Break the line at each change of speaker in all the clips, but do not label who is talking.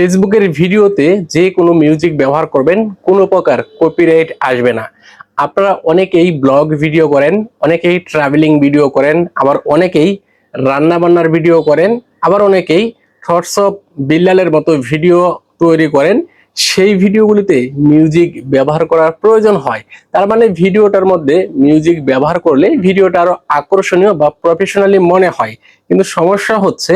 ফেসবুকের ভিডিওতে যে কোনো মিউজিক ব্যবহার করবেন, কোনো প্রকার কপিরাইট আসবে না। আপনারা অনেকেই ব্লগ ভিডিও করেন, অনেকেই ট্রাভেলিং ভিডিও করেন, আবার অনেকেই রান্না বান্নার ভিডিও করেন, আবার অনেকেই অফ বিল্লালের মতো ভিডিও তৈরি করেন। সেই ভিডিওগুলিতে মিউজিক ব্যবহার করার প্রয়োজন হয়। তার মানে ভিডিওটার মধ্যে মিউজিক ব্যবহার করলে ভিডিওটা আরও আকর্ষণীয় বা প্রফেশনালি মনে হয়। কিন্তু সমস্যা হচ্ছে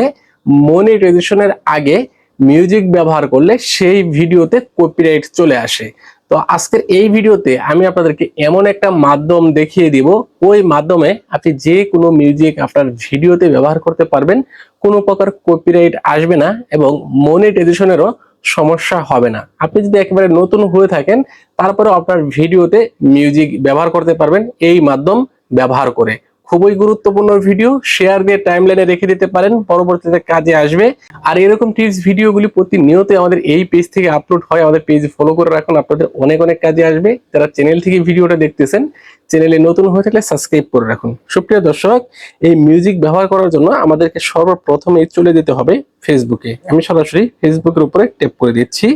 মনিটাইজেশনের আগে মিউজিক ব্যবহার করলে সেই ভিডিওতে কপিরাইট চলে আসে। তো আজকের এই ভিডিওতে আমি আপনাদেরকে এমন একটা মাধ্যম দেখিয়ে দিব, ওই মাধ্যমে আপনি যে কোনো মিউজিক আপনার ভিডিওতে ব্যবহার করতে পারবেন, কোনো প্রকার কপিরাইট আসবে না এবং মনিটাইজেশনেরও সমস্যা হবে না। আপনি যদি একেবারে নতুন হয়ে থাকেন তারপরে আপনার ভিডিওতে মিউজিক ব্যবহার করতে পারবেন, এই মাধ্যম ব্যবহার করে। খুবই গুরুত্বপূর্ণ ভিডিও শেয়ার দিয়ে টাইমলাইনে রেখে দিতে পারেন, পরবর্তীতে কাজে আসবে। আর এরকম টিপস ভিডিওগুলি প্রতিনিয়ত আমাদের এই পেজ থেকে আপলোড হয়, আমাদের পেজ ফলো করে রাখুন, আপনাদের অনেক অনেক কাজে আসবে। যারা চ্যানেল থেকে ভিডিওটা দেখতেছেন চ্যানেলে নতুন হয়ে থাকলে সাবস্ক্রাইব করে রাখুন। সুপ্রিয় দর্শক, এই মিউজিক ব্যবহার করার জন্য আমাদেরকে সর্বপ্রথমে চলে যেতে হবে ফেসবুকে আমি সরাসরি ফেসবুকের উপরে ট্যাপ করে দিচ্ছি।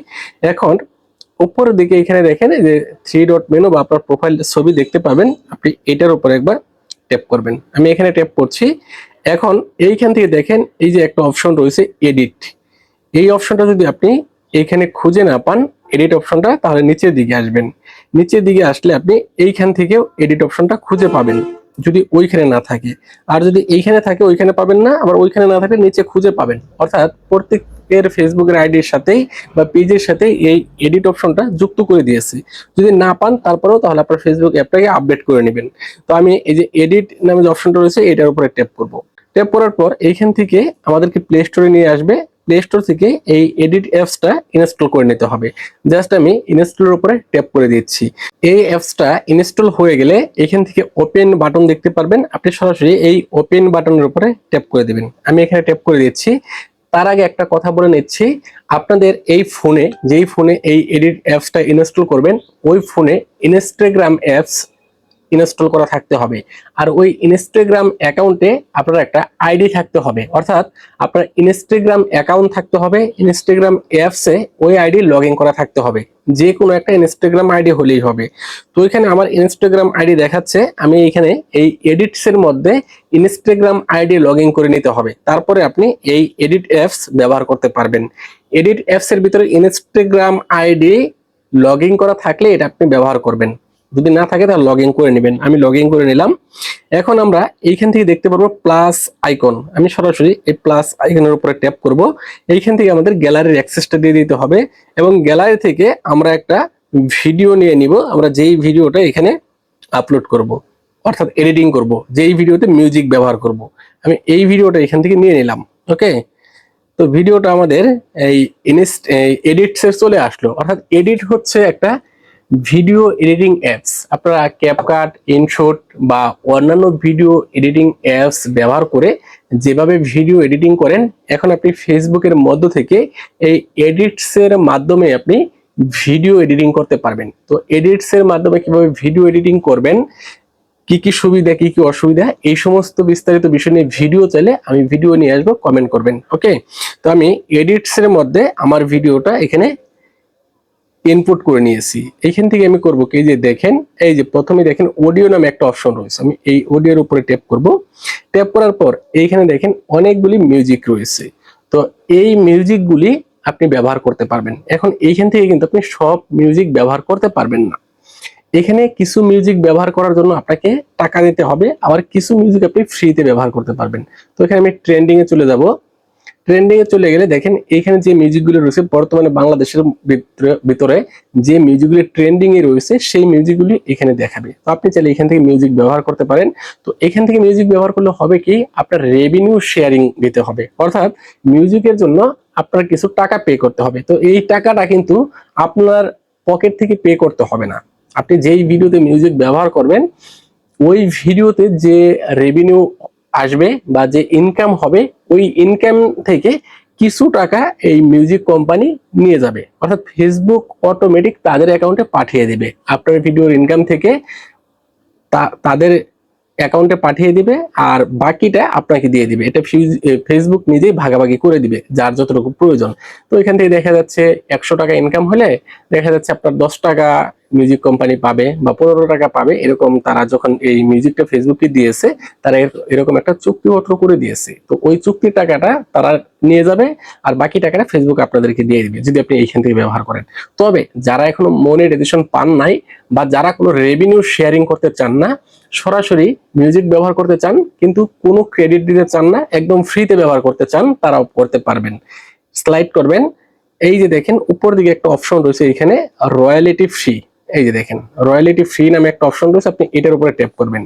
এখন, উপরের দিকে এখানে দেখেন যে থ্রি ডট মেনু বা আপনার প্রোফাইল ছবি দেখতে পাবেন। আপনি এটার উপরে একবার ট্যাপ করবেন। আমি এখানে ট্যাপ করছি। এখন এইখান থেকে দেখেন এই যে একটা অপশন রয়েছে এডিট এই অপশনটা যদি আপনি এখানে খুঁজে না পান এডিট অপশনটা তাহলে নিচের দিকে আসবেন। নিচের দিকে আসলে আপনি এইখান থেকেও এডিট অপশনটা খুঁজে পাবেন, যদি ওইখানে না থাকে। আর যদি এইখানে থাকে, ওইখানে পাবেন না, আবার ওইখানে না থাকলে নিচে খুঁজে পাবেন। অর্থাৎ প্রত্যেকের ফেসবুকের আইডির সাথেই বা পেজের সাথে এই এডিট অপশনটা যুক্ত করে দিয়েছি। যদি না পান, তারপরেও তাহলে আপনার ফেসবুক অ্যাপটাকে আপডেট করে নেবেন। তো আমি এই যে এডিট নামে যে অপশনটা রয়েছে, এটার উপরে ট্যাপ করব। ট্যাপ করার পর এইখান থেকে আমাদেরকে প্লে স্টোরে নিয়ে আসবে। প্লে স্টোর থেকে এই এডিট অ্যাপসটা ইনস্টল করে নিতে হবে। জাস্ট আমি ইনস্টলের উপরে ট্যাপ করে দিচ্ছি। এই অ্যাপসটা ইনস্টল হয়ে গেলে এখান থেকে ওপেন বাটন দেখতে পারবেন। আপনি সরাসরি এই ওপেন বাটনের উপরে ট্যাপ করে দেবেন। আমি এখানে ট্যাপ করে দিচ্ছি। তার আগে একটা কথা বলে নিচ্ছি। আপনাদের এই ফোনে, যেই ফোনে এই এডিট অ্যাপসটা ইনস্টল করবেন, ওই ফোনে ইনস্টাগ্রাম অ্যাপস ইনস্টল করা থাকতে হবে। আর ওই ইনস্টাগ্রাম অ্যাকাউন্টে আপনার একটা আইডি থাকতে হবে। অর্থাৎ আপনার ইনস্টাগ্রাম অ্যাকাউন্ট থাকতে হবে ইনস্টাগ্রাম অ্যাপসে ওই আইডি লগ করা থাকতে হবে। যে কোনো একটা ইনস্টাগ্রাম আইডি হলেই হবে। তো এখানে আমার ইনস্টাগ্রাম আইডি দেখাচ্ছে, আমি এখানে এই এডিটসের মধ্যে ইনস্টাগ্রাম আইডি লগ করে নিতে হবে। তারপরে আপনি এই এডিট অ্যাপস ব্যবহার করতে পারবেন। এডিট অ্যাপসের ভিতরে ইনস্টাগ্রাম আইডি লগ করা থাকলে এটা আপনি ব্যবহার করবেন। যদি না থাকে তাহলে লগ ইন করে নেবেন। আমি লগ ইন করে নিলাম। এখন আমরা এইখান থেকে দেখতে পারব প্লাস আইকন আমি সরাসরি এই প্লাস আইকনের উপরে ট্যাপ করব। এইখান থেকে আমাদের গ্যালারির অ্যাক্সেসটা দিয়ে দিতে হবে এবং গ্যালারি থেকে আমরা একটা ভিডিও নিয়ে নিব। আমরা যেই ভিডিওটা এখানে আপলোড করব, অর্থাৎ এডিটিং করব, যেই ভিডিওতে মিউজিক ব্যবহার করব। আমি এই ভিডিওটা এখান থেকে নিয়ে নিলাম ওকে তো ভিডিওটা আমাদের এই ইনস্ট এডিটস এর চলে আসলো। অর্থাৎ এডিট হচ্ছে একটা ভিডিও এডিটিং অ্যাপস আপনারা ক্যাপকাট ইনশট বা অন্যান্য ভিডিও এডিটিং অ্যাপস ব্যবহার করে যেভাবে ভিডিও এডিটিং করেন, এখন আপনি ফেসবুকের মধ্য থেকে এই এডিটস এর মাধ্যমে আপনি ভিডিও এডিটিং করতে পারবেন। তো এডিটসের মাধ্যমে কীভাবে ভিডিও এডিটিং করবেন, কি কি সুবিধা, কি কি অসুবিধা, এই সমস্ত বিস্তারিত বিষয় নিয়ে ভিডিও চাইলে আমি ভিডিও নিয়ে আসব কমেন্ট করবেন ওকে তো আমি এডিটস এর মধ্যে আমার ভিডিওটা এখানে ইনপুট করে নিয়েছি। এইখান থেকে আমি করব কি যে দেখেন, এই যে প্রথমে দেখেন অডিও নামে একটা অপশন রয়েছে। আমি এই অডিওর উপরে ট্যাপ করব। ট্যাপ করার পর এইখানে দেখেন অনেকগুলি মিউজিক রয়েছে। তো এই মিউজিকগুলি আপনি ব্যবহার করতে পারবেন। এখন এইখান থেকে কিন্তু আপনি সব মিউজিক ব্যবহার করতে পারবেন না। এখানে কিছু মিউজিক ব্যবহার করার জন্য আপনাকে টাকা দিতে হবে। আবার কিছু মিউজিক আপনি ফ্রিতে ব্যবহার করতে পারবেন। তো এখানে আমি ট্রেন্ডিং এ চলে যাব। ট্রেন্ডিং এ চলে গেলে দেখেন এখানে যে মিউজিকগুলো রয়েছে, বর্তমানে বাংলাদেশের ভিতরে- যে মিউজিকগুলি ট্রেন্ডিং এ রয়েছে, সেই মিউজিকগুলি এখানে দেখাবে। তো আপনি চাইলে এখান থেকে মিউজিক ব্যবহার করতে পারেন। তো এখান থেকে মিউজিক ব্যবহার করলে হবে কি, আপনার রেভিনিউ শেয়ারিং দিতে হবে। অর্থাৎ মিউজিকের জন্য আপনার কিছু টাকা পে করতে হবে। তো এই টাকাটা কিন্তু আপনার পকেট থেকে পে করতে হবে না। আপনি যেই ভিডিওতে মিউজিক ব্যবহার করবেন, ওই ভিডিওতে যে রেভিনিউ আসবে বা যে ইনকাম হবে ওই ইনকাম থেকে কিছু টাকা এই মিউজিক কোম্পানি নিয়ে যাবে। অর্থাৎ ফেসবুক অটোমেটিক তাদের অ্যাকাউন্টে পাঠিয়ে দেবে। আপনার ভিডিওর ইনকাম থেকে তাদের অ্যাকাউন্টে পাঠিয়ে দিবে আর বাকিটা আপনাকে দিয়ে দিবে। এটা ফেসবুক নিজেই ভাগাভাগি করে দিবে, যার যতটুকু প্রয়োজন। তো এখান থেকে দেখা যাচ্ছে একশো টাকা ইনকাম হলে দেখা যাচ্ছে আপনার দশ টাকা মিউজিক কোম্পানি পাবে বা পনেরো টাকা পাবে, এরকম তারা যখন এই মিউজিকটা ফেসবুকে দিয়েছে, তারা এরকম একটা চুক্তিপত্র করে দিয়েছে। তো ওই চুক্তির টাকাটা তারা নিয়ে যাবে আর বাকি টাকাটা ফেসবুক আপনাদেরকে দিয়ে দিবে, যদি আপনি এইখান থেকে ব্যবহার করেন। তবে যারা এখনও মনিটাইজেশন পান নাই বা যারা কোনো রেভিনিউ শেয়ারিং করতে চান না, সরাসরি মিউজিক ব্যবহার করতে চান, কিন্তু কোনো ক্রেডিট দিতে চান না, একদম ফ্রিতে ব্যবহার করতে চান, তারাও করতে পারবেন। স্লাইড করবেন। এই যে দেখেন, উপর দিকে একটা অপশন রয়েছে এখানে রয়্যালিটি ফ্রি এই যে দেখেন রয়্যালিটি ফ্রি নামে একটা অপশন রয়েছে, আপনি এটার উপরে ট্যাপ করবেন।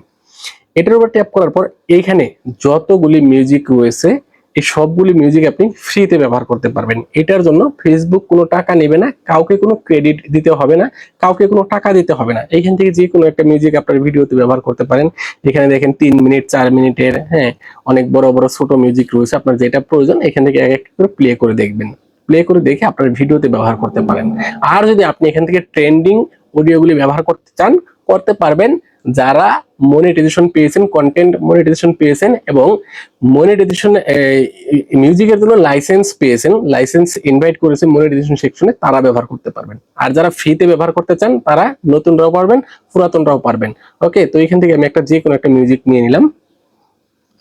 এটার উপর ট্যাপ করার পর এইখানে যতগুলি মিউজিক রয়েছে, এই সবগুলি মিউজিক আপনি ফ্রিতে ব্যবহার করতে পারবেন। এটার জন্য ফেসবুক কোনো টাকা নেবে না, কাউকে কোনো ক্রেডিট দিতে হবে না, কাউকে কোনো টাকা দিতে হবে না। এইখান থেকে যে কোনো একটা মিউজিক আপনার ভিডিওতে ব্যবহার করতে পারেন। এখানে দেখেন তিন মিনিট চার মিনিটের হ্যাঁ অনেক বড় বড় ছোট মিউজিক রয়েছে, আপনার যেটা প্রয়োজন, এখান থেকে এক এক করে প্লে করে দেখবেন। প্লে করে দেখে আপনার ভিডিওতে ব্যবহার করতে পারেন। আর যদি আপনি এখান থেকে ট্রেন্ডিং অডিওগুলি ব্যবহার করতে চান, করতে পারবেন যারা মনিটাইজেশন পেয়েছেন কন্টেন্ট মনিটাইজেশন পেয়েছেন এবং মনিটাইজেশন মিউজিকের জন্য লাইসেন্স পেয়েছেন লাইসেন্স ইনভাইট করেছেন মনিটাইজেশন সেকশনে তারা ব্যবহার করতে পারবেন। আর যারা ফ্রিতে ব্যবহার করতে চান, তারা নতুনরাও পারবেন, পুরাতনরাও পারবেন। ওকে, তো এখান থেকে আমি একটা যে কোনো একটা মিউজিক নিয়ে নিলাম।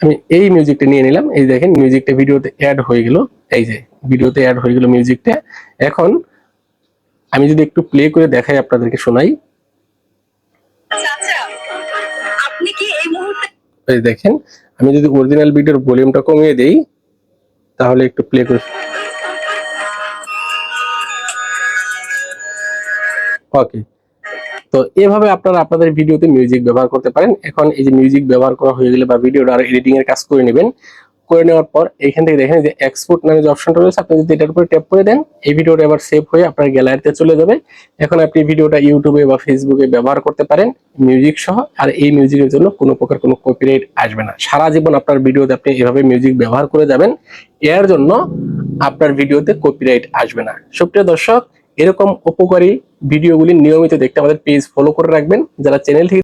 আমি এই মিউজিকটা নিয়ে নিলাম। এই দেখেন মিউজিকটা ভিডিওতে অ্যাড হয়ে গেল। এই যে ভিডিওতে অ্যাড হয়ে গেল মিউজিকটা এখন আমি যদি একটু প্লে করে দেখাই আপনাদেরকে শোনাই।
কি
এই দেখেন আমি যদি অরিজিনাল ভিডিওর ভলিউমটা কমিয়ে দেই তাহলে একটু প্লে করে ওকে তো এভাবে আপনারা আপনাদের ভিডিওতে মিউজিক ব্যবহার করতে পারেন। এখন এই যে মিউজিক ব্যবহার করা হয়ে গেলে বা ভিডিওটা আর এডিটিং এর কাজ করে নেবেন করে নেওয়ার পর এখান থেকে দেখেন যে এক্সপোর্ট নামে যে অপশনটা রয়েছে, আপনি যদি এটার উপরে ট্যাপ করে দেন, এই ভিডিওটা এবার সেভ হয়ে আপনার গ্যালারিতে চলে যাবে। এখন আপনি ভিডিওটা ইউটিউবে বা ফেসবুকে ব্যবহার করতে পারেন মিউজিক সহ, আর এই মিউজিকের জন্য কোনো প্রকার কোনো কপিরাইট আসবে না। সারা জীবন আপনার ভিডিওতে আপনি এভাবে মিউজিক ব্যবহার করে যাবেন, এর জন্য আপনার ভিডিওতে কপিরাইট আসবে না। সুপ্রিয় দর্শক, এরকম উপকারী ভিডিওগুলি নিয়মিত দেখতে আমাদের পেজ ফলো করে রাখবেন। যারা চ্যানেল থেকে